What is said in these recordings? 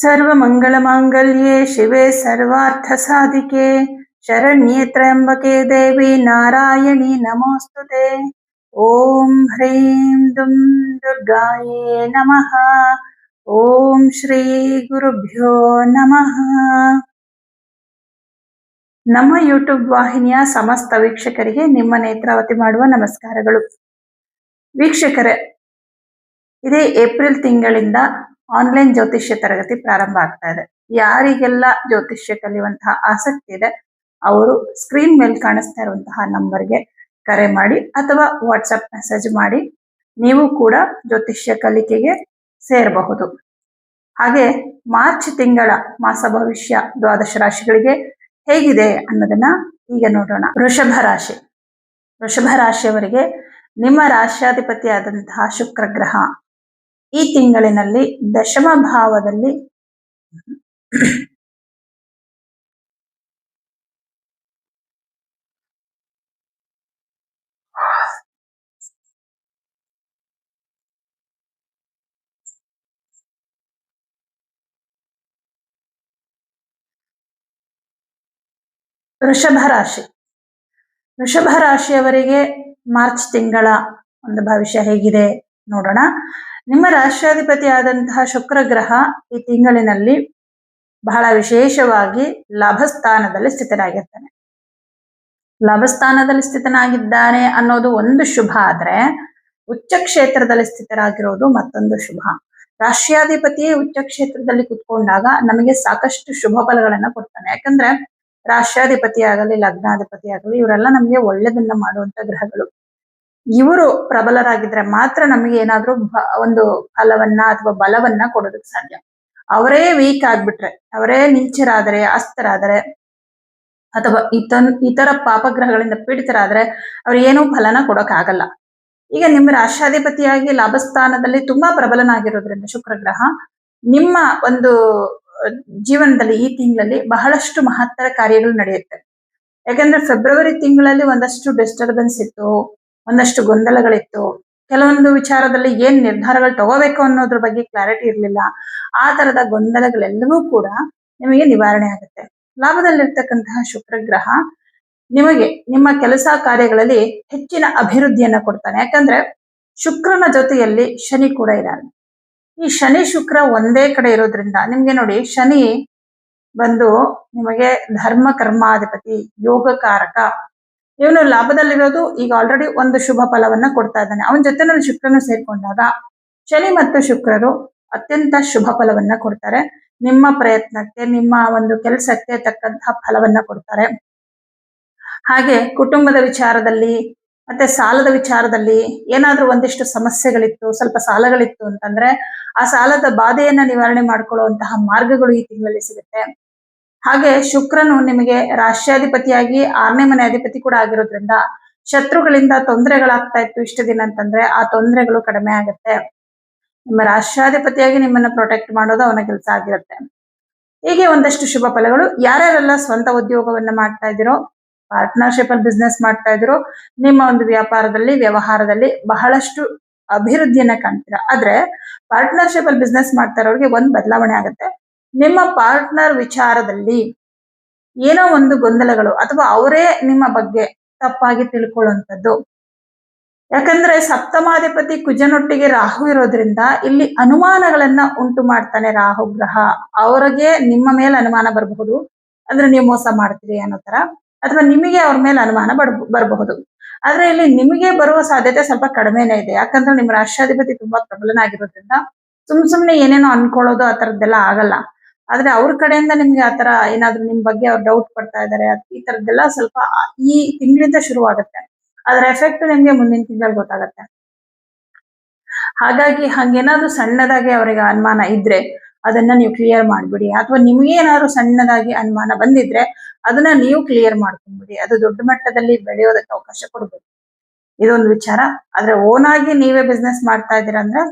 ಸರ್ವ ಮಂಗಳ ಸರ್ವಮಂಗಳಮಾಂಗಲ್ಯೆ ಶಿವೆ ಸರ್ವಾರ್ಥಸಾಧಿಕೆ ಶರಣ್ಯೆ ತ್ರ್ಯಂಬಕೆ ದೇವಿ ನಾರಾಯಣಿ ನಮೋಸ್ತುತೆ. ಓಂ ಹ್ರೀಂ ದುಂ ದುರ್ಗಾಯೇ ನಮಃ. ಓಂ ಶ್ರೀ ಗುರುಭ್ಯೋ ನಮಃ. ನಮ್ಮ ಯೂಟ್ಯೂಬ್ ವಾಹಿನಿಯ ಸಮಸ್ತ ವೀಕ್ಷಕರಿಗೆ ನಿಮ್ಮ ನೇತ್ರಾವತಿ ಮಾಡುವ ನಮಸ್ಕಾರಗಳು. ವೀಕ್ಷಕರೇ, ಇದೇ ಏಪ್ರಿಲ್ ತಿಂಗಳಿಂದ ಆನ್ಲೈನ್ ಜ್ಯೋತಿಷ್ಯ ತರಗತಿ ಪ್ರಾರಂಭ ಆಗ್ತಾ ಇದೆ. ಯಾರಿಗೆಲ್ಲ ಜ್ಯೋತಿಷ್ಯ ಕಲಿಯುವಂತಹ ಆಸಕ್ತಿ ಇದೆ, ಅವರು ಸ್ಕ್ರೀನ್ ಮೇಲೆ ಕಾಣಿಸ್ತಾ ಇರುವಂತಹ ನಂಬರ್ಗೆ ಕರೆ ಮಾಡಿ ಅಥವಾ ವಾಟ್ಸಪ್ ಮೆಸೇಜ್ ಮಾಡಿ ನೀವು ಕೂಡ ಜ್ಯೋತಿಷ್ಯ ಕಲಿಕೆಗೆ ಸೇರಬಹುದು. ಹಾಗೆ ಮಾರ್ಚ್ ತಿಂಗಳ ಮಾಸ ಭವಿಷ್ಯ ದ್ವಾದಶ ರಾಶಿಗಳಿಗೆ ಹೇಗಿದೆ ಅನ್ನೋದನ್ನ ಈಗ ನೋಡೋಣ. ವೃಷಭ ರಾಶಿ. ವೃಷಭ ರಾಶಿಯವರಿಗೆ ನಿಮ್ಮ ರಾಶ್ಯಾಧಿಪತಿಯಾದಂತಹ ಶುಕ್ರ ಗ್ರಹ ಈ ತಿಂಗಳಿನಲ್ಲಿ ದಶಮ ಭಾವದಲ್ಲಿ ವೃಷಭ ರಾಶಿ. ವೃಷಭ ರಾಶಿಯವರಿಗೆ ಮಾರ್ಚ್ ತಿಂಗಳ ಒಂದು ಭವಿಷ್ಯ ಹೇಗಿದೆ ನೋಡೋಣ. ನಿಮ್ಮ ರಾಷ್ಟ್ರಾಧಿಪತಿ ಆದಂತಹ ಶುಕ್ರ ಗ್ರಹ ಈ ತಿಂಗಳಿನಲ್ಲಿ ಬಹಳ ವಿಶೇಷವಾಗಿ ಲಾಭಸ್ಥಾನದಲ್ಲಿ ಸ್ಥಿತನಾಗಿರ್ತಾನೆ. ಲಾಭಸ್ಥಾನದಲ್ಲಿ ಸ್ಥಿತನಾಗಿದ್ದಾನೆ ಅನ್ನೋದು ಒಂದು ಶುಭ ಆದ್ರೆ ಉಚ್ಚ ಕ್ಷೇತ್ರದಲ್ಲಿ ಸ್ಥಿತರಾಗಿರೋದು ಮತ್ತೊಂದು ಶುಭ. ರಾಷ್ಟ್ರಾಧಿಪತಿಯೇ ಉಚ್ಚ ಕ್ಷೇತ್ರದಲ್ಲಿ ಕುತ್ಕೊಂಡಾಗ ನಮಗೆ ಸಾಕಷ್ಟು ಶುಭ ಫಲಗಳನ್ನ ಕೊಡ್ತಾನೆ. ಯಾಕಂದ್ರೆ ರಾಷ್ಟ್ರಾಧಿಪತಿ ಆಗಲಿ ಲಗ್ನಾಧಿಪತಿ ಆಗಲಿ ಇವರೆಲ್ಲ ನಮಗೆ ಒಳ್ಳೇದನ್ನ ಮಾಡುವಂತ ಗ್ರಹಗಳು. ಇವರು ಪ್ರಬಲರಾಗಿದ್ರೆ ಮಾತ್ರ ನಮಗೆ ಏನಾದ್ರೂ ಒಂದು ಫಲವನ್ನ ಅಥವಾ ಬಲವನ್ನ ಕೊಡೋದಕ್ಕೆ ಸಾಧ್ಯ. ಅವರೇ ವೀಕ್ ಆಗ್ಬಿಟ್ರೆ, ಅವರೇ ನೀಚರಾದರೆ ಅಸ್ತರಾದರೆ ಅಥವಾ ಇತ ಇತರ ಪಾಪಗ್ರಹಗಳಿಂದ ಪೀಡಿತರಾದ್ರೆ ಅವ್ರು ಏನೂ ಫಲನ ಕೊಡಕ್ ಆಗಲ್ಲ ಈಗ ನಿಮ್ಮ ರಾಷ್ಟ್ರಾಧಿಪತಿಯಾಗಿ ಲಾಭಸ್ಥಾನದಲ್ಲಿ ತುಂಬಾ ಪ್ರಬಲನಾಗಿರೋದ್ರಿಂದ ಶುಕ್ರ ಗ್ರಹ ನಿಮ್ಮ ಒಂದು ಜೀವನದಲ್ಲಿ ಈ ತಿಂಗಳಲ್ಲಿ ಬಹಳಷ್ಟು ಮಹತ್ತರ ಕಾರ್ಯಗಳು ನಡೆಯುತ್ತೆ. ಯಾಕಂದ್ರೆ ಫೆಬ್ರವರಿ ತಿಂಗಳಲ್ಲಿ ಒಂದಷ್ಟು ಡಿಸ್ಟರ್ಬೆನ್ಸ್ ಇತ್ತು ಒಂದಷ್ಟು ಗೊಂದಲಗಳಿತ್ತು. ಕೆಲವೊಂದು ವಿಚಾರದಲ್ಲಿ ಏನ್ ನಿರ್ಧಾರಗಳು ತಗೋಬೇಕು ಅನ್ನೋದ್ರ ಬಗ್ಗೆ ಕ್ಲಾರಿಟಿ ಇರಲಿಲ್ಲ. ಆ ತರದ ಗೊಂದಲಗಳೆಲ್ಲವೂ ಕೂಡ ನಿಮಗೆ ನಿವಾರಣೆ ಆಗುತ್ತೆ. ಲಾಭದಲ್ಲಿರ್ತಕ್ಕಂತಹ ಶುಕ್ರ ಗ್ರಹ ನಿಮಗೆ ನಿಮ್ಮ ಕೆಲಸ ಕಾರ್ಯಗಳಲ್ಲಿ ಹೆಚ್ಚಿನ ಅಭಿವೃದ್ಧಿಯನ್ನ ಕೊಡ್ತಾನೆ. ಯಾಕಂದ್ರೆ ಶುಕ್ರನ ಜೊತೆಯಲ್ಲಿ ಶನಿ ಕೂಡ ಇದ್ದಾನೆ ಈ ಶನಿ ಶುಕ್ರ ಒಂದೇ ಕಡೆ ಇರೋದ್ರಿಂದ ನಿಮ್ಗೆ ನೋಡಿ ಶನಿ ಬಂದು ನಿಮಗೆ ಧರ್ಮ ಕರ್ಮಾಧಿಪತಿ ಯೋಗಕಾರಕ ಇವನು ಲಾಭದಲ್ಲಿರೋದು ಈಗ ಆಲ್ರೆಡಿ ಒಂದು ಶುಭ ಫಲವನ್ನ ಕೊಡ್ತಾ ಇದ್ದಾನೆ. ಅವನ ಜೊತೆನಲ್ಲಿ ಶುಕ್ರನು ಸೇರ್ಕೊಂಡಾಗ ಶನಿ ಮತ್ತು ಶುಕ್ರರು ಅತ್ಯಂತ ಶುಭ ಫಲವನ್ನ ಕೊಡ್ತಾರೆ. ನಿಮ್ಮ ಪ್ರಯತ್ನಕ್ಕೆ, ನಿಮ್ಮ ಒಂದು ಕೆಲಸಕ್ಕೆ ತಕ್ಕಂತಹ ಫಲವನ್ನ ಕೊಡ್ತಾರೆ. ಹಾಗೆ ಕುಟುಂಬದ ವಿಚಾರದಲ್ಲಿ ಮತ್ತೆ ಸಾಲದ ವಿಚಾರದಲ್ಲಿ ಏನಾದ್ರೂ ಒಂದಿಷ್ಟು ಸಮಸ್ಯೆಗಳಿತ್ತು, ಸ್ವಲ್ಪ ಸಾಲಗಳಿತ್ತು ಅಂತಂದ್ರೆ ಆ ಸಾಲದ ಬಾಧೆಯನ್ನ ನಿವಾರಣೆ ಮಾಡ್ಕೊಳ್ಳುವಂತಹ ಮಾರ್ಗಗಳು ಈ ತಿಂಗಳಲ್ಲಿ ಸಿಗುತ್ತೆ. ಹಾಗೆ ಶುಕ್ರನು ನಿಮಗೆ ರಾಷ್ಟ್ರಾಧಿಪತಿಯಾಗಿ ಆರನೇ ಮನೆ ಅಧಿಪತಿ ಕೂಡ ಆಗಿರೋದ್ರಿಂದ ಶತ್ರುಗಳಿಂದ ತೊಂದರೆಗಳಾಗ್ತಾ ಇತ್ತು ಇಷ್ಟು ದಿನ ಅಂತಂದ್ರೆ ಆ ತೊಂದರೆಗಳು ಕಡಿಮೆ ಆಗುತ್ತೆ. ನಿಮ್ಮ ರಾಷ್ಟ್ರಾಧಿಪತಿಯಾಗಿ ನಿಮ್ಮನ್ನ ಪ್ರೊಟೆಕ್ಟ್ ಮಾಡೋದು ಅವನ ಕೆಲಸ ಆಗಿರುತ್ತೆ. ಹೀಗೆ ಒಂದಷ್ಟು ಶುಭ ಫಲಗಳು. ಯಾರ್ಯಾರೆಲ್ಲ ಸ್ವಂತ ಉದ್ಯೋಗವನ್ನ ಮಾಡ್ತಾ ಇದ್ದೀರೋ ಪಾರ್ಟ್ನರ್ಶಿಪ್ ಅಲ್ಲಿ ಬಿಸ್ನೆಸ್ ಮಾಡ್ತಾ ಇದ್ರು ನಿಮ್ಮ ಒಂದು ವ್ಯಾಪಾರದಲ್ಲಿ, ವ್ಯವಹಾರದಲ್ಲಿ ಬಹಳಷ್ಟು ಅಭಿವೃದ್ಧಿಯನ್ನ ಕಾಣ್ತೀರಾ. ಆದ್ರೆ ಪಾರ್ಟ್ನರ್ಶಿಪ್ ಅಲ್ಲಿ ಬಿಸ್ನೆಸ್ ಮಾಡ್ತಾ ಇರೋರಿಗೆ ಒಂದ್ ಬದಲಾವಣೆ ಆಗುತ್ತೆ. ನಿಮ್ಮ ಪಾರ್ಟ್ನರ್ ವಿಚಾರದಲ್ಲಿ ಏನೋ ಒಂದು ಗೊಂದಲಗಳು ಅಥವಾ ಅವರೇ ನಿಮ್ಮ ಬಗ್ಗೆ ತಪ್ಪಾಗಿ ತಿಳ್ಕೊಳ್ಳುವಂಥದ್ದು. ಯಾಕಂದ್ರೆ ಸಪ್ತಮಾಧಿಪತಿ ಕುಜನೊಟ್ಟಿಗೆ ರಾಹು ಇರೋದ್ರಿಂದ ಇಲ್ಲಿ ಅನುಮಾನಗಳನ್ನ ಉಂಟು ಮಾಡ್ತಾನೆ ರಾಹು ಗ್ರಹ. ಅವರಿಗೆ ನಿಮ್ಮ ಮೇಲೆ ಅನುಮಾನ ಬರಬಹುದು. ಅಂದ್ರೆ ನೀವು ಮೋಸ ಮಾಡ್ತೀರಿ ಅನ್ನೋ ತರ ಅಥವಾ ನಿಮಗೆ ಅವ್ರ ಮೇಲೆ ಅನುಮಾನ ಬರ್ ಬರಬಹುದು. ಆದ್ರೆ ಇಲ್ಲಿ ನಿಮಗೆ ಬರುವ ಸಾಧ್ಯತೆ ಸ್ವಲ್ಪ ಕಡಿಮೆನೇ ಇದೆ. ಯಾಕಂದ್ರೆ ನಿಮ್ಮ ರಾಷ್ಟ್ರಾಧಿಪತಿ ತುಂಬಾ ಪ್ರಬಲನಾಗಿರೋದ್ರಿಂದ ಸುಮ್ ಸುಮ್ನೆ ಏನೇನೋ ಅನ್ಕೊಳ್ಳೋದು ಆ ತರದ್ದೆಲ್ಲ ಆಗಲ್ಲ. ಆದ್ರೆ ಅವ್ರ ಕಡೆಯಿಂದ ನಿಮ್ಗೆ ಆತರ ಏನಾದ್ರು ನಿಮ್ ಬಗ್ಗೆ ಅವ್ರು ಡೌಟ್ ಪಡ್ತಾ ಇದಾರೆ ಈ ತರದ್ದೆಲ್ಲ ಸ್ವಲ್ಪ ಈ ತಿಂಗಳಿಂದ ಶುರುವಾಗುತ್ತೆ. ಅದ್ರ ಎಫೆಕ್ಟ್ ನಿಮ್ಗೆ ಮುಂದಿನ ತಿಂಗಳಲ್ಲಿ ಗೊತ್ತಾಗತ್ತೆ. ಹಾಗಾಗಿ ಹಂಗೇನಾದ್ರೂ ಸಣ್ಣದಾಗಿ ಅವರಿಗೆ ಅನುಮಾನ ಇದ್ರೆ ಅದನ್ನ ನೀವು ಕ್ಲಿಯರ್ ಮಾಡ್ಬಿಡಿ. ಅಥವಾ ನಿಮ್ಗೆ ಏನಾದ್ರು ಸಣ್ಣದಾಗಿ ಅನುಮಾನ ಬಂದಿದ್ರೆ ಅದನ್ನ ನೀವು ಕ್ಲಿಯರ್ ಮಾಡ್ಕೊಂಡ್ಬಿಡಿ ಅದು ದೊಡ್ಡ ಮಟ್ಟದಲ್ಲಿ ಬೆಳೆಯೋದಕ್ಕೆ ಅವಕಾಶ ಕೊಡ್ಬೇಕು. ಇದೊಂದು ವಿಚಾರ. ಆದ್ರೆ ಓನ್ ಆಗಿ ನೀವೇ ಬಿಸ್ನೆಸ್ ಮಾಡ್ತಾ ಇದ್ದೀರಾ ಅಂದ್ರೆ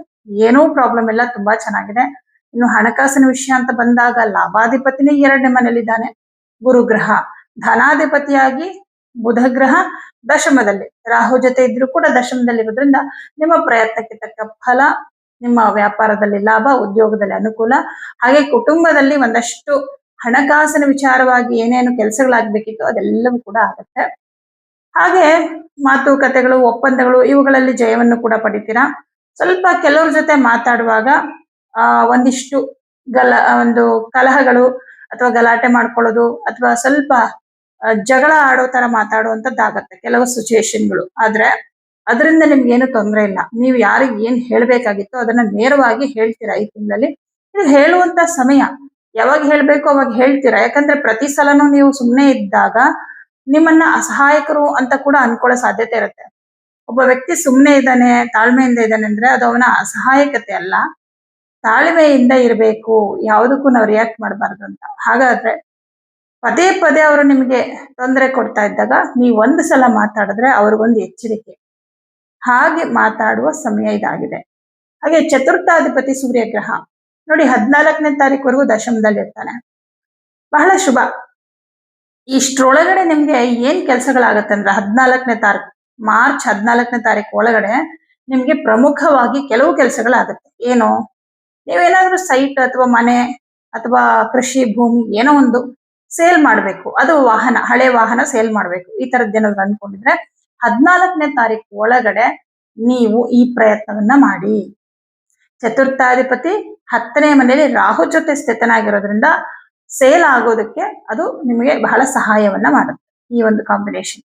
ಏನೂ ಪ್ರಾಬ್ಲಮ್ ಇಲ್ಲ, ತುಂಬಾ ಚೆನ್ನಾಗಿದೆ. ಇನ್ನು ಹಣಕಾಸಿನ ವಿಷಯ ಅಂತ ಬಂದಾಗ ಲಾಭಾಧಿಪತಿನೇ ಎರಡನೇ ಮನೇಲಿದ್ದಾನೆ. ಗುರು ಗ್ರಹ ಧನಾಧಿಪತಿಯಾಗಿ ಬುಧ ಗ್ರಹ ದಶಮದಲ್ಲಿ. ರಾಹು ಜೊತೆ ಇದ್ರೂ ಕೂಡ ದಶಮದಲ್ಲಿ ಇರೋದ್ರಿಂದ ನಿಮ್ಮ ಪ್ರಯತ್ನಕ್ಕೆ ತಕ್ಕ ಫಲ, ನಿಮ್ಮ ವ್ಯಾಪಾರದಲ್ಲಿ ಲಾಭ, ಉದ್ಯೋಗದಲ್ಲಿ ಅನುಕೂಲ, ಹಾಗೆ ಕುಟುಂಬದಲ್ಲಿ ಒಂದಷ್ಟು ಹಣಕಾಸಿನ ವಿಚಾರವಾಗಿ ಏನೇನು ಕೆಲಸಗಳಾಗಬೇಕಿತ್ತು ಅದೆಲ್ಲವೂ ಕೂಡ ಆಗುತ್ತೆ. ಹಾಗೆ ಮಾತುಕತೆಗಳು, ಒಪ್ಪಂದಗಳು ಇವುಗಳಲ್ಲಿ ಜಯವನ್ನು ಕೂಡ ಪಡಿತೀರಾ? ಸ್ವಲ್ಪ ಕೆಲವ್ರ ಜೊತೆ ಮಾತಾಡುವಾಗ ಆ, ಒಂದಿಷ್ಟು ಗಲ ಒಂದು ಕಲಹಗಳು ಅಥವಾ ಗಲಾಟೆ ಮಾಡ್ಕೊಳ್ಳೋದು ಅಥವಾ ಸ್ವಲ್ಪ ಜಗಳ ಆಡೋ ತರ ಮಾತಾಡುವಂತದ್ದಾಗತ್ತೆ ಕೆಲವು ಸಿಚುಯೇಷನ್ಗಳು ಆದ್ರೆ ಅದರಿಂದ ನಿಮ್ಗೆ ಏನು ತೊಂದರೆ ಇಲ್ಲ. ನೀವು ಯಾರಿಗೆ ಏನ್ ಹೇಳ್ಬೇಕಾಗಿತ್ತು ಅದನ್ನ ನೇರವಾಗಿ ಹೇಳ್ತೀರಾ ಈ ತಿಂಗಳಲ್ಲಿ? ಇದು ಹೇಳುವಂತ ಸಮಯ. ಯಾವಾಗ ಹೇಳ್ಬೇಕು ಅವಾಗ ಹೇಳ್ತೀರಾ. ಯಾಕಂದ್ರೆ ಪ್ರತಿ ಸಲನೂ ನೀವು ಸುಮ್ಮನೆ ಇದ್ದಾಗ ನಿಮ್ಮನ್ನ ಅಸಹಾಯಕರು ಅಂತ ಕೂಡ ಅನ್ಕೊಳ್ಳೋ ಸಾಧ್ಯತೆ ಇರುತ್ತೆ. ಒಬ್ಬ ವ್ಯಕ್ತಿ ಸುಮ್ಮನೆ ಇದ್ದಾನೆ, ತಾಳ್ಮೆಯಿಂದ ಇದ್ದಾನೆ ಅಂದ್ರೆ ಅದು ಅವನ ಅಸಹಾಯಕತೆ ಅಲ್ಲ. ತಾಳ್ಮೆಯಿಂದ ಇರಬೇಕು, ಯಾವುದಕ್ಕೂ ನಾವು ರಿಯಾಕ್ಟ್ ಮಾಡಬಾರ್ದು ಅಂತ. ಹಾಗಾದ್ರೆ ಪದೇ ಪದೇ ಅವರು ನಿಮಗೆ ತೊಂದರೆ ಕೊಡ್ತಾ ಇದ್ದಾಗ ನೀವು ಒಂದು ಸಲ ಮಾತಾಡಿದ್ರೆ ಅವ್ರಿಗೊಂದು ಎಚ್ಚರಿಕೆ. ಹಾಗೆ ಮಾತಾಡುವ ಸಮಯ ಇದಾಗಿದೆ. ಹಾಗೆ ಚತುರ್ಥಾಧಿಪತಿ ಸೂರ್ಯಗ್ರಹ ನೋಡಿ ಹದಿನಾಲ್ಕನೇ ತಾರೀಕುವರೆಗೂ ದಶಮದಲ್ಲಿ ಇರ್ತಾನೆ. ಬಹಳ ಶುಭ. ಇಷ್ಟರೊಳಗಡೆ ನಿಮ್ಗೆ ಏನ್ ಕೆಲಸಗಳಾಗತ್ತೆ ಅಂದ್ರೆ ಹದಿನಾಲ್ಕನೇ ತಾರೀಕು, ಮಾರ್ಚ್ ಹದಿನಾಲ್ಕನೇ ತಾರೀಕು ಒಳಗಡೆ ನಿಮ್ಗೆ ಪ್ರಮುಖವಾಗಿ ಕೆಲವು ಕೆಲಸಗಳಾಗುತ್ತೆ. ಏನು? ನೀವೇನಾದ್ರೂ ಸೈಟ್ ಅಥವಾ ಮನೆ ಅಥವಾ ಕೃಷಿ ಭೂಮಿ ಏನೋ ಒಂದು ಸೇಲ್ ಮಾಡಬೇಕು. ಅದು ವಾಹನ, ಹಳೆ ವಾಹನ ಸೇಲ್ ಮಾಡಬೇಕು. ಈ ತರದ್ದು ಏನಾದ್ರು ಅನ್ಕೊಂಡಿದ್ರೆ ಹದಿನಾಲ್ಕನೇ ತಾರೀಕು ಒಳಗಡೆ ನೀವು ಈ ಪ್ರಯತ್ನವನ್ನ ಮಾಡಿ. ಚತುರ್ಥಾಧಿಪತಿ ಹತ್ತನೇ ಮನೆಯಲ್ಲಿ ರಾಹು ಜೊತೆ ಸ್ಥಿತನಾಗಿರೋದ್ರಿಂದ ಸೇಲ್ ಆಗೋದಕ್ಕೆ ಅದು ನಿಮಗೆ ಬಹಳ ಸಹಾಯವನ್ನ ಮಾಡುತ್ತೆ ಈ ಒಂದು ಕಾಂಬಿನೇಷನ್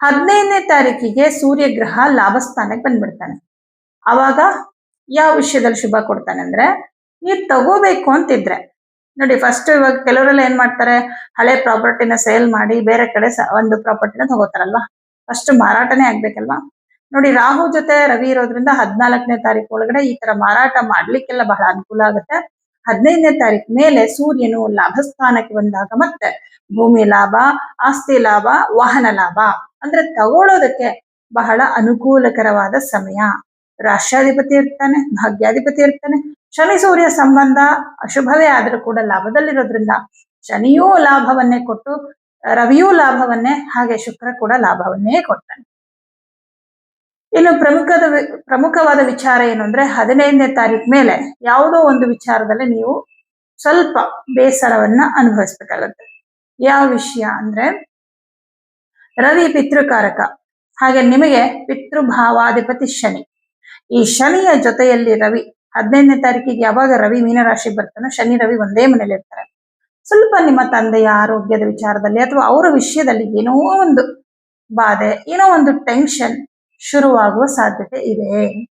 ಹದಿನೈದನೇ ತಾರೀಕಿಗೆ ಸೂರ್ಯಗ್ರಹ ಲಾಭಸ್ಥಾನಕ್ಕೆ ಬಂದ್ಬಿಡ್ತಾನೆ. ಅವಾಗ ಯಾವ ವಿಷಯದಲ್ಲಿ ಶುಭ ಕೊಡ್ತಾನೆ ಅಂದ್ರೆ, ನೀವು ತಗೋಬೇಕು ಅಂತಿದ್ರೆ. ನೋಡಿ ಫಸ್ಟ್ ಇವಾಗ ಕೆಲವರೆಲ್ಲ ಏನ್ ಮಾಡ್ತಾರೆ, ಹಳೆ ಪ್ರಾಪರ್ಟಿನ ಸೇಲ್ ಮಾಡಿ ಬೇರೆ ಕಡೆ ಒಂದು ಪ್ರಾಪರ್ಟಿನ ತಗೋತಾರಲ್ವಾ? ಫಸ್ಟ್ ಮಾರಾಟನೇ ಆಗ್ಬೇಕಲ್ವಾ? ನೋಡಿ, ರಾಹು ಜೊತೆ ರವಿ ಇರೋದ್ರಿಂದ ಹದಿನಾಲ್ಕನೇ ತಾರೀಕು ಒಳಗಡೆ ಈ ತರ ಮಾರಾಟ ಮಾಡ್ಲಿಕ್ಕೆಲ್ಲ ಬಹಳ ಅನುಕೂಲ ಆಗುತ್ತೆ. ಹದಿನೈದನೇ ತಾರೀಕು ಮೇಲೆ ಸೂರ್ಯನು ಲಾಭಸ್ಥಾನಕ್ಕೆ ಬಂದಾಗ ಮತ್ತೆ ಭೂಮಿ ಲಾಭ, ಆಸ್ತಿ ಲಾಭ, ವಾಹನ ಲಾಭ. ಅಂದ್ರೆ ತಗೊಳ್ಳೋದಕ್ಕೆ ಬಹಳ ಅನುಕೂಲಕರವಾದ ಸಮಯ. ರಾಷ್ಟ್ರಾಧಿಪತಿ ಇರ್ತಾನೆ, ಭಾಗ್ಯಾಧಿಪತಿ ಇರ್ತಾನೆ. ಶನಿ ಸೂರ್ಯ ಸಂಬಂಧ ಅಶುಭವೇ ಆದ್ರೂ ಕೂಡ ಲಾಭದಲ್ಲಿರೋದ್ರಿಂದ ಶನಿಯೂ ಲಾಭವನ್ನೇ ಕೊಟ್ಟು, ರವಿಯೂ ಲಾಭವನ್ನೇ, ಹಾಗೆ ಶುಕ್ರ ಕೂಡ ಲಾಭವನ್ನೇ ಕೊಡ್ತಾನೆ. ಇನ್ನು ಪ್ರಮುಖದ ಪ್ರಮುಖವಾದ ವಿಚಾರ ಏನು ಅಂದ್ರೆ ಹದಿನೈದನೇ ತಾರೀಕು ಮೇಲೆ ಯಾವುದೋ ಒಂದು ವಿಚಾರದಲ್ಲಿ ನೀವು ಸ್ವಲ್ಪ ಬೇಸರವನ್ನ ಅನುಭವಿಸ್ಬೇಕಾಗತ್ತೆ. ಯಾವ ವಿಷಯ ಅಂದ್ರೆ ರವಿ ಪಿತೃಕಾರಕ, ಹಾಗೆ ನಿಮಗೆ ಪಿತೃಭಾವಾಧಿಪತಿ ಶನಿ. ಈ ಶನಿಯ ಜೊತೆಯಲ್ಲಿ ರವಿ ಹದಿನೈದನೇ ತಾರೀಕಿಗೆ ಯಾವಾಗ ರವಿ ಮೀನರಾಶಿ ಬರ್ತಾನೋ ಶನಿ ರವಿ ಒಂದೇ ಮನೇಲಿ ಇರ್ತಾರೆ. ಸ್ವಲ್ಪ ನಿಮ್ಮ ತಂದೆಯ ಆರೋಗ್ಯದ ವಿಚಾರದಲ್ಲಿ ಅಥವಾ ಅವರ ವಿಷಯದಲ್ಲಿ ಏನೋ ಒಂದು ಬಾಧೆ, ಏನೋ ಒಂದು ಟೆನ್ಷನ್ ಶುರುವಾಗುವ ಸಾಧ್ಯತೆ ಇದೆ.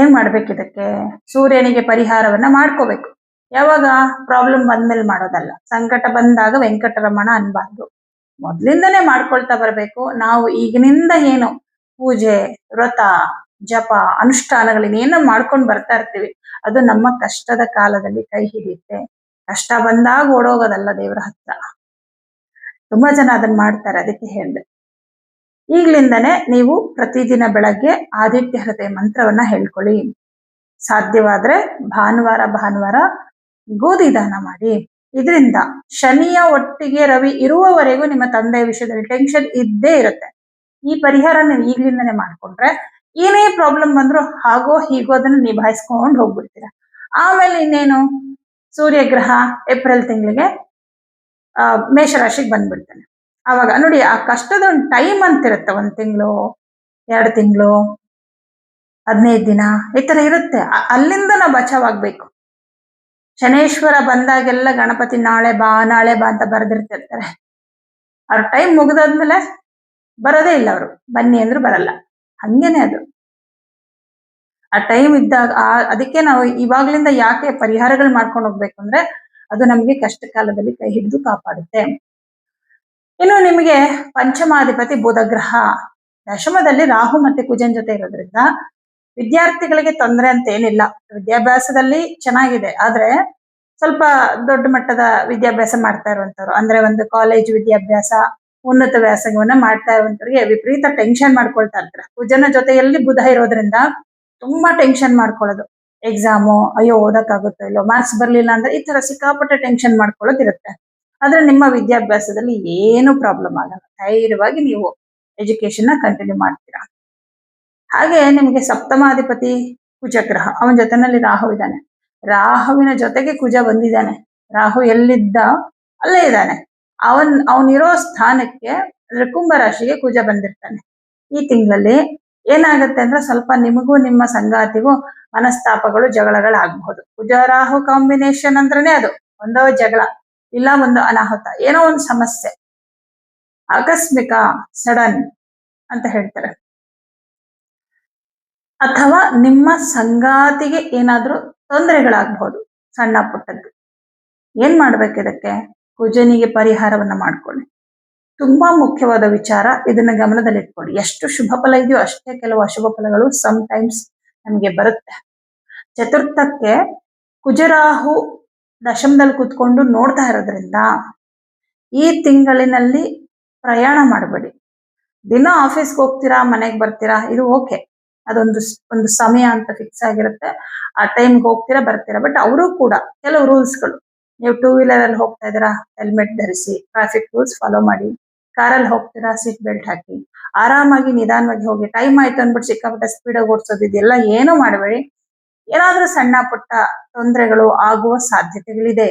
ಏನ್ ಮಾಡ್ಬೇಕು ಇದಕ್ಕೆ? ಸೂರ್ಯನಿಗೆ ಪರಿಹಾರವನ್ನ ಮಾಡ್ಕೋಬೇಕು. ಯಾವಾಗ? ಪ್ರಾಬ್ಲಮ್ ಬಂದ್ಮೇಲೆ ಮಾಡೋದಲ್ಲ. ಸಂಕಟ ಬಂದಾಗ ವೆಂಕಟರಮಣ ಅನ್ಬಾರ್ದು. ಮೊದ್ಲಿಂದನೇ ಮಾಡ್ಕೊಳ್ತಾ ಬರ್ಬೇಕು. ನಾವು ಈಗಿನಿಂದ ಏನು? ಪೂಜೆ, ವ್ರತ ಜಪ ಅನುಷ್ಠಾನಗಳನ್ನ ಏನೋ ಮಾಡ್ಕೊಂಡು ಬರ್ತಾ ಇರ್ತೀವಿ, ಅದು ನಮ್ಮ ಕಷ್ಟದ ಕಾಲದಲ್ಲಿ ಕೈ ಹಿಡಿಯುತ್ತೆ. ಕಷ್ಟ ಬಂದಾಗ ಓಡೋಗೋದಲ್ಲ ದೇವರ ಹತ್ರ. ತುಂಬಾ ಜನ ಅದನ್ನ ಮಾಡ್ತಾರೆ ಅದಕ್ಕೆ ಹೇಳಿದೆ. ಈಗ್ಲಿಂದನೇ ನೀವು ಪ್ರತಿದಿನ ಬೆಳಗ್ಗೆ ಆದಿತ್ಯ ಹೃದಯ ಮಂತ್ರವನ್ನ ಹೇಳ್ಕೊಳ್ಳಿ. ಸಾಧ್ಯವಾದ್ರೆ ಭಾನುವಾರ ಭಾನುವಾರ ಗೋಧಿ ದಾನ ಮಾಡಿ. ಇದರಿಂದ ಶನಿಯ ಒಟ್ಟಿಗೆ ರವಿ ಇರುವವರೆಗೂ ನಿಮ್ಮ ತಂದೆಯ ವಿಷಯದಲ್ಲಿ ಟೆನ್ಷನ್ ಇದ್ದೇ ಇರುತ್ತೆ. ಈ ಪರಿಹಾರ ನೀವು ಈಗ್ಲಿಂದನೇ ಮಾಡ್ಕೊಂಡ್ರೆ ಏನೇ ಪ್ರಾಬ್ಲಮ್ ಬಂದ್ರು ಹಾಗೋ ಹೀಗೋ ಅದನ್ನ ನಿಭಾಯಿಸ್ಕೊಂಡು ಹೋಗ್ಬಿಡ್ತೀರ. ಆಮೇಲೆ ಇನ್ನೇನು? ಸೂರ್ಯಗ್ರಹ ಏಪ್ರಿಲ್ ತಿಂಗಳಿಗೆ, ಆ, ಮೇಷರಾಶಿಗೆ ಬಂದ್ಬಿಡ್ತಾನೆ. ಅವಾಗ ನೋಡಿ, ಆ ಕಷ್ಟದ ಒಂದು ಟೈಮ್ ಅಂತಿರುತ್ತೆ, ಒಂದ್ ತಿಂಗಳು, ಎರಡು ತಿಂಗಳು, ಹದಿನೈದು ದಿನ, ಈ ತರ ಇರುತ್ತೆ. ಅಲ್ಲಿಂದ ನಾವು ಬಚಾವಾಗ್ಬೇಕು. ಶನೇಶ್ವರ ಬಂದಾಗೆಲ್ಲ ಗಣಪತಿ ನಾಳೆ ಬಾ ನಾಳೆ ಬಾ ಅಂತ ಬರೆದಿರ್ತಿರ್ತಾರೆ. ಅವ್ರ ಟೈಮ್ ಮುಗಿದಾದ್ಮೇಲೆ ಬರೋದೇ ಇಲ್ಲ ಅವರು. ಬನ್ನಿ ಅಂದ್ರು ಬರಲ್ಲ. ಹಂಗೇನೆ ಅದು. ಆ ಟೈಮ್ ಇದ್ದಾಗ ಅದಕ್ಕೆ ನಾವು ಇವಾಗ್ಲಿಂದ ಯಾಕೆ ಪರಿಹಾರಗಳು ಮಾಡ್ಕೊಂಡು ಹೋಗ್ಬೇಕು ಅಂದ್ರೆ ಅದು ನಮಗೆ ಕಷ್ಟ ಕಾಲದಲ್ಲಿ ಕೈ ಹಿಡಿದು ಕಾಪಾಡುತ್ತೆ. ಇನ್ನು ನಿಮಗೆ ಪಂಚಮಾಧಿಪತಿ ಬೋಧಗ್ರಹ. ದಶಮದಲ್ಲಿ ರಾಹು ಮತ್ತೆ ಕುಜನ್ ಜೊತೆ ಇರೋದ್ರಿಂದ ವಿದ್ಯಾರ್ಥಿಗಳಿಗೆ ತೊಂದರೆ ಅಂತ ಏನಿಲ್ಲ ವಿದ್ಯಾಭ್ಯಾಸದಲ್ಲಿ ಚೆನ್ನಾಗಿದೆ. ಆದ್ರೆ ಸ್ವಲ್ಪ ದೊಡ್ಡ ಮಟ್ಟದ ವಿದ್ಯಾಭ್ಯಾಸ ಮಾಡ್ತಾ ಇರುವಂತವ್ರು. ಅಂದ್ರೆ ಒಂದು ಕಾಲೇಜ್ ವಿದ್ಯಾಭ್ಯಾಸ ಉನ್ನತ ವ್ಯಾಸಂಗವನ್ನ ಮಾಡ್ತಾ ಇರುವಂತವ್ರಿಗೆ ವಿಪರೀತ ಟೆನ್ಷನ್ ಮಾಡ್ಕೊಳ್ತಾ ಇರ್ತಾರೆ. ಕುಜನ ಜೊತೆಯಲ್ಲಿ ಬುಧ ಇರೋದ್ರಿಂದ ತುಂಬಾ ಟೆನ್ಷನ್ ಮಾಡ್ಕೊಳ್ಳೋದು. ಎಕ್ಸಾಮು ಅಯ್ಯೋ, ಓದಕ್ಕಾಗುತ್ತೋ ಇಲ್ಲೋ ಮಾರ್ಕ್ಸ್ ಬರ್ಲಿಲ್ಲ ಅಂದ್ರೆ ಈ ತರ ಸಿಕ್ಕಾಪಟ್ಟೆ ಟೆನ್ಷನ್ ಮಾಡ್ಕೊಳ್ಳೋದಿರುತ್ತೆ. ಆದ್ರೆ ನಿಮ್ಮ ವಿದ್ಯಾಭ್ಯಾಸದಲ್ಲಿ ಏನು ಪ್ರಾಬ್ಲಮ್ ಆಗಲ್ಲ. ಧೈರ್ಯವಾಗಿ ನೀವು ಎಜುಕೇಶನ್ನ ಕಂಟಿನ್ಯೂ ಮಾಡ್ತೀರಾ. ಹಾಗೆ ನಿಮಗೆ ಸಪ್ತಮಾಧಿಪತಿ ಕುಜಗ್ರಹ ಅವನ ಜೊತೆನಲ್ಲಿ ರಾಹು ಇದ್ದಾನೆ. ರಾಹುವಿನ ಜೊತೆಗೆ ಕುಜ ಬಂದಿದ್ದಾನೆ. ರಾಹು ಎಲ್ಲಿದ್ದ? ಅಲ್ಲೇ ಇದ್ದಾನೆ. ಅವನ್, ಅವನಿರೋ ಸ್ಥಾನಕ್ಕೆ ಅಂದ್ರೆ ಕುಂಭ ರಾಶಿಗೆ ಕುಜ ಬಂದಿರ್ತಾನೆ. ಈ ತಿಂಗಳಲ್ಲಿ ಏನಾಗತ್ತೆ ಅಂದ್ರೆ ಸ್ವಲ್ಪ ನಿಮಗೂ ನಿಮ್ಮ ಸಂಗಾತಿಗೂ ಮನಸ್ತಾಪಗಳು, ಜಗಳಗಳಾಗಬಹುದು. ಕುಜ ರಾಹು ಕಾಂಬಿನೇಷನ್ ಅಂದ್ರೇನೆ ಅದು, ಒಂದೋ ಜಗಳ, ಇಲ್ಲ ಒಂದು ಅನಾಹುತ, ಏನೋ ಒಂದು ಸಮಸ್ಯೆ. ಆಕಸ್ಮಿಕ, ಸಡನ್ ಅಂತ ಹೇಳ್ತಾರೆ. ಅಥವಾ ನಿಮ್ಮ ಸಂಗಾತಿಗೆ ಏನಾದ್ರೂ ತೊಂದರೆಗಳಾಗಬಹುದು, ಸಣ್ಣ ಪುಟ್ಟದ್ದು. ಏನ್ ಮಾಡ್ಬೇಕು ಇದಕ್ಕೆ? ಕುಜನಿಗೆ ಪರಿಹಾರವನ್ನ ಮಾಡ್ಕೊಳ್ಳಿ. ತುಂಬಾ ಮುಖ್ಯವಾದ ವಿಚಾರ ಇದನ್ನ ಗಮನದಲ್ಲಿಟ್ಕೊಳ್ಳಿ. ಎಷ್ಟು ಶುಭ ಫಲ ಇದೆಯೋ ಅಷ್ಟೇ ಕೆಲವು ಅಶುಭ ಫಲಗಳು ಸಮ್ ಟೈಮ್ಸ್ ನಮಗೆ ಬರುತ್ತೆ. ಚತುರ್ಥಕ್ಕೆ ಕುಜರಾಹು ದಶಮದಲ್ಲಿ ಕುತ್ಕೊಂಡು ನೋಡ್ತಾ ಇರೋದ್ರಿಂದ ಈ ತಿಂಗಳಿನಲ್ಲಿ ಪ್ರಯಾಣ ಮಾಡಬೇಡಿ. ದಿನ ಆಫೀಸ್ಗೆ ಹೋಗ್ತೀರಾ, ಮನೆಗೆ ಬರ್ತೀರಾ, ಇದು ಓಕೆ ಅದೊಂದು ಒಂದು ಸಮಯ ಅಂತ ಫಿಕ್ಸ್ ಆಗಿರುತ್ತೆ. ಆ ಟೈಮ್ಗೆ ಹೋಗ್ತೀರಾ, ಬರ್ತೀರಾ ಬಟ್ ಅವರು ಕೂಡ ಕೆಲವು ರೂಲ್ಸ್ಗಳು ನೀವು ಟೂ ವೀಲರ್ ಅಲ್ಲಿ ಹೋಗ್ತಾ ಇದ್ದೀರಾ ಹೆಲ್ಮೆಟ್ ಧರಿಸಿ ಟ್ರಾಫಿಕ್ ರೂಲ್ಸ್ ಫಾಲೋ ಮಾಡಿ ಕಾರಲ್ಲಿ ಹೋಗ್ತೀರಾ ಸೀಟ್ ಬೆಲ್ಟ್ ಹಾಕಿ, ಆರಾಮಾಗಿ ನಿಧಾನವಾಗಿ ಹೋಗಿ ಟೈಮ್ ಆಯ್ತು ಅಂದ್ಬಿಟ್ಟು ಸಿಕ್ಕಾಪಟ್ಟೆ ಸ್ಪೀಡಾಗಿ ಓಡಿಸೋದು ಇದೆಲ್ಲ ಏನು ಮಾಡಬೇಡಿ. ಏನಾದ್ರೂ ಸಣ್ಣ ಪುಟ್ಟ ತೊಂದರೆಗಳು ಆಗುವ ಸಾಧ್ಯತೆಗಳಿದೆ.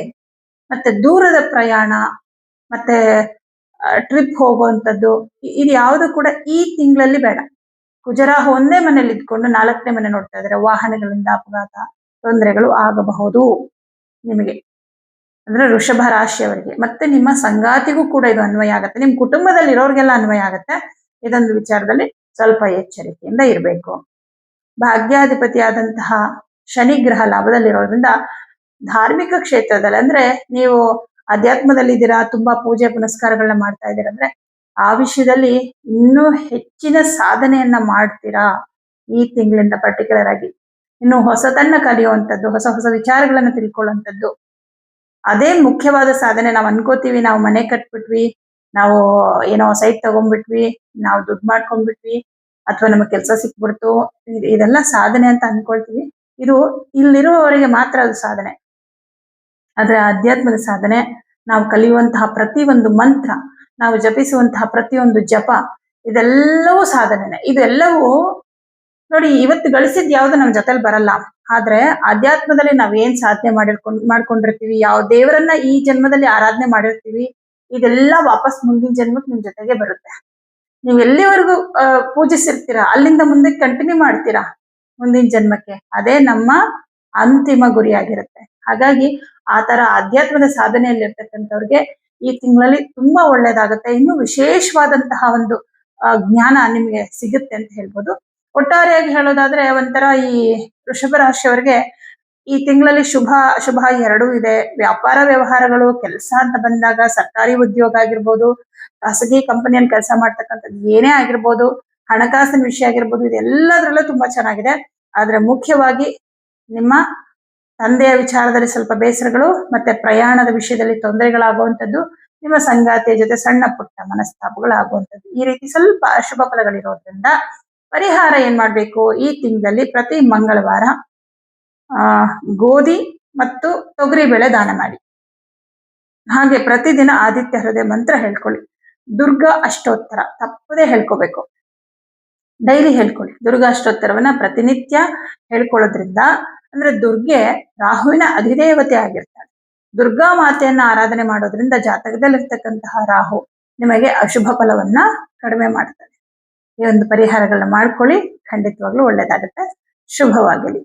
ಮತ್ತೆ ದೂರದ ಪ್ರಯಾಣ, ಮತ್ತೆ ಟ್ರಿಪ್ ಹೋಗುವಂಥದ್ದು ಇದು ಯಾವುದು ಕೂಡ ಈ ತಿಂಗಳಲ್ಲಿ ಬೇಡ. ಗುಜರಾಹ ಒಂದೇ ಮನೇಲಿ ಇದ್ಕೊಂಡು ನಾಲ್ಕನೇ ಮನೆ ನೋಡ್ತಾ ಇದ್ರೆ ವಾಹನಗಳಿಂದ ಅಪಘಾತ, ತೊಂದರೆಗಳು ಆಗಬಹುದು ನಿಮಗೆ. ಅಂದ್ರೆ ವೃಷಭ ರಾಶಿಯವರಿಗೆ. ಮತ್ತೆ ನಿಮ್ಮ ಸಂಗಾತಿಗೂ ಕೂಡ ಇದು ಅನ್ವಯ ಆಗುತ್ತೆ. ನಿಮ್ ಕುಟುಂಬದಲ್ಲಿ ಇರೋರಿಗೆಲ್ಲ ಅನ್ವಯ ಆಗುತ್ತೆ. ಇದೊಂದು ವಿಚಾರದಲ್ಲಿ ಸ್ವಲ್ಪ ಎಚ್ಚರಿಕೆಯಿಂದ ಇರಬೇಕು. ಭಾಗ್ಯಾಧಿಪತಿಯಾದಂತಹ ಶನಿ ಗ್ರಹ ಲಾಭದಲ್ಲಿರೋದ್ರಿಂದ ಧಾರ್ಮಿಕ ಕ್ಷೇತ್ರದಲ್ಲಿ ಅಂದ್ರೆ ನೀವು ಅಧ್ಯಾತ್ಮದಲ್ಲಿ ಇದ್ದೀರಾ, ತುಂಬಾ ಪೂಜೆ ಪುನಸ್ಕಾರಗಳನ್ನ ಮಾಡ್ತಾ ಇದ್ದೀರಾ ಅಂದ್ರೆ ಆ ವಿಷಯದಲ್ಲಿ ಇನ್ನೂ ಹೆಚ್ಚಿನ ಸಾಧನೆಯನ್ನ ಮಾಡ್ತೀರಾ ಈ ತಿಂಗಳಿಂದ ಪರ್ಟಿಕ್ಯುಲರ್ ಆಗಿ. ಇನ್ನು ಹೊಸತನ್ನ ಕಲಿಯುವಂಥದ್ದು ಹೊಸ ಹೊಸ ವಿಚಾರಗಳನ್ನ ತಿಳ್ಕೊಳ್ಳುವಂಥದ್ದು ಅದೇ ಮುಖ್ಯವಾದ ಸಾಧನೆ. ನಾವು ಅನ್ಕೋತೀವಿ, ನಾವು ಮನೆ ಕಟ್ಬಿಟ್ವಿ, ನಾವು ಏನೋ ಸೈಟ್ ತಗೊಂಡ್ಬಿಟ್ವಿ ನಾವು ದುಡ್ಡು ಮಾಡ್ಕೊಂಡ್ಬಿಟ್ವಿ, ಅಥವಾ ನಮಗೆ ಕೆಲಸ ಸಿಕ್ಬಿಡ್ತು ಇದೆಲ್ಲ ಸಾಧನೆ ಅಂತ ಅನ್ಕೊಳ್ತೀವಿ. ಇದು ಇಲ್ಲಿರುವವರಿಗೆ ಮಾತ್ರ ಅದು ಸಾಧನೆ. ಆದ್ರೆ ಅಧ್ಯಾತ್ಮದ ಸಾಧನೆ, ನಾವು ಕಲಿಯುವಂತಹ ಪ್ರತಿ ಒಂದು ಮಂತ್ರ, ನಾವು ಜಪಿಸುವಂತಹ ಪ್ರತಿಯೊಂದು ಜಪ, ಇದೆಲ್ಲವೂ ಸಾಧನೆನೆ. ಇದೆಲ್ಲವೂ ನೋಡಿ, ಇವತ್ತು ಗಳಿಸಿದ್ ಯಾವ್ದು ನಮ್ ಜೊತೆಲಿ ಬರಲ್ಲ. ಆದ್ರೆ ಅಧ್ಯಾತ್ಮದಲ್ಲಿ ನಾವ್ ಏನ್ ಸಾಧನೆ ಮಾಡಿರ್ಕೊಂಡ್, ಮಾಡ್ಕೊಂಡಿರ್ತೀವಿ, ಯಾವ ದೇವರನ್ನ ಈ ಜನ್ಮದಲ್ಲಿ ಆರಾಧನೆ ಮಾಡಿರ್ತೀವಿ, ಇದೆಲ್ಲ ವಾಪಸ್ ಮುಂದಿನ ಜನ್ಮಕ್ಕೆ ನಿಮ್ ಜೊತೆಗೆ ಬರುತ್ತೆ. ನೀವು ಎಲ್ಲಿವರೆಗೂ ಪೂಜಿಸಿರ್ತೀರಾ, ಅಲ್ಲಿಂದ ಮುಂದೆ ಕಂಟಿನ್ಯೂ ಮಾಡ್ತೀರಾ ಮುಂದಿನ ಜನ್ಮಕ್ಕೆ? ಅದೇ ನಮ್ಮ ಅಂತಿಮ ಗುರಿಯಾಗಿರುತ್ತೆ. ಹಾಗಾಗಿ ಆ ತರ ಅಧ್ಯಾತ್ಮದ ಸಾಧನೆಯಲ್ಲಿ ಇರ್ತಕ್ಕಂಥವ್ರಿಗೆ ಈ ತಿಂಗಳಲ್ಲಿ ತುಂಬಾ ಒಳ್ಳೇದಾಗುತ್ತೆ. ಇನ್ನು ವಿಶೇಷವಾದಂತಹ ಒಂದು ಜ್ಞಾನ ನಿಮಗೆ ಸಿಗುತ್ತೆ ಅಂತ ಹೇಳ್ಬೋದು. ಒಟ್ಟಾರೆಯಾಗಿ ಹೇಳೋದಾದ್ರೆ ಒಂಥರ ಈ ವೃಷಭ ರಾಶಿಯವರಿಗೆ ಈ ತಿಂಗಳಲ್ಲಿ ಶುಭ, ಅಶುಭ ಎರಡೂ ಇದೆ. ವ್ಯಾಪಾರ ವ್ಯವಹಾರಗಳು, ಕೆಲಸ ಅಂತ ಬಂದಾಗ ಸರ್ಕಾರಿ ಉದ್ಯೋಗ ಆಗಿರ್ಬೋದು, ಖಾಸಗಿ ಕಂಪನಿಯಲ್ಲಿ ಕೆಲಸ ಮಾಡ್ತಕ್ಕಂಥದ್ದು ಏನೇ ಆಗಿರ್ಬೋದು, ಹಣಕಾಸಿನ ವಿಷಯ ಆಗಿರ್ಬೋದು, ಇದೆಲ್ಲದರಲ್ಲೂ ತುಂಬಾ ಚೆನ್ನಾಗಿದೆ. ಆದ್ರೆ ಮುಖ್ಯವಾಗಿ ನಿಮ್ಮ ತಂದೆಯ ವಿಚಾರದಲ್ಲಿ ಸ್ವಲ್ಪ ಬೇಸರಗಳು ಮತ್ತೆ ಪ್ರಯಾಣದ ವಿಷಯದಲ್ಲಿ ತೊಂದರೆಗಳಾಗುವಂಥದ್ದು, ನಿಮ್ಮ ಸಂಗಾತಿಯ ಜೊತೆ ಸಣ್ಣ ಪುಟ್ಟ ಮನಸ್ತಾಪಗಳಾಗುವಂಥದ್ದು, ಈ ರೀತಿ ಸ್ವಲ್ಪ ಅಶುಭ ಫಲಗಳಿರೋದ್ರಿಂದ ಪರಿಹಾರ ಏನ್ ಮಾಡ್ಬೇಕು? ಈ ತಿಂಗಳಲ್ಲಿ ಪ್ರತಿ ಮಂಗಳವಾರ ಗೋಧಿ ಮತ್ತು ತೊಗರಿ ಬೇಳೆ ದಾನ ಮಾಡಿ. ಹಾಗೆ ಪ್ರತಿದಿನ ಆದಿತ್ಯ ಹೃದಯ ಮಂತ್ರ ಹೇಳ್ಕೊಳ್ಳಿ. ದುರ್ಗಾ ಅಷ್ಟೋತ್ತರ ತಪ್ಪದೇ ಹೇಳ್ಕೋಬೇಕು. ಡೈಲಿ ಹೇಳ್ಕೊಳ್ಳಿ. ದುರ್ಗಾ ಅಷ್ಟೋತ್ತರವನ್ನ ಪ್ರತಿನಿತ್ಯ ಹೇಳ್ಕೊಳ್ಳೋದ್ರಿಂದ, ಅಂದ್ರೆ ದುರ್ಗೆ ರಾಹುವಿನ ಅಧಿದೇವತೆ ಆಗಿರ್ತಾಳೆ. ದುರ್ಗಾ ಮಾತೆಯನ್ನ ಆರಾಧನೆ ಮಾಡೋದ್ರಿಂದ ಜಾತಕದಲ್ಲಿರ್ತಕ್ಕಂತಹ ರಾಹು ನಿಮಗೆ ಅಶುಭ ಫಲವನ್ನ ಕಡಿಮೆ ಮಾಡ್ತಾನೆ ಈ ಒಂದು ಪರಿಹಾರಗಳನ್ನ ಮಾಡ್ಕೊಳ್ಳಿ. ಖಂಡಿತವಾಗ್ಲೂ ಒಳ್ಳೇದಾಗುತ್ತೆ. ಶುಭವಾಗಲಿ.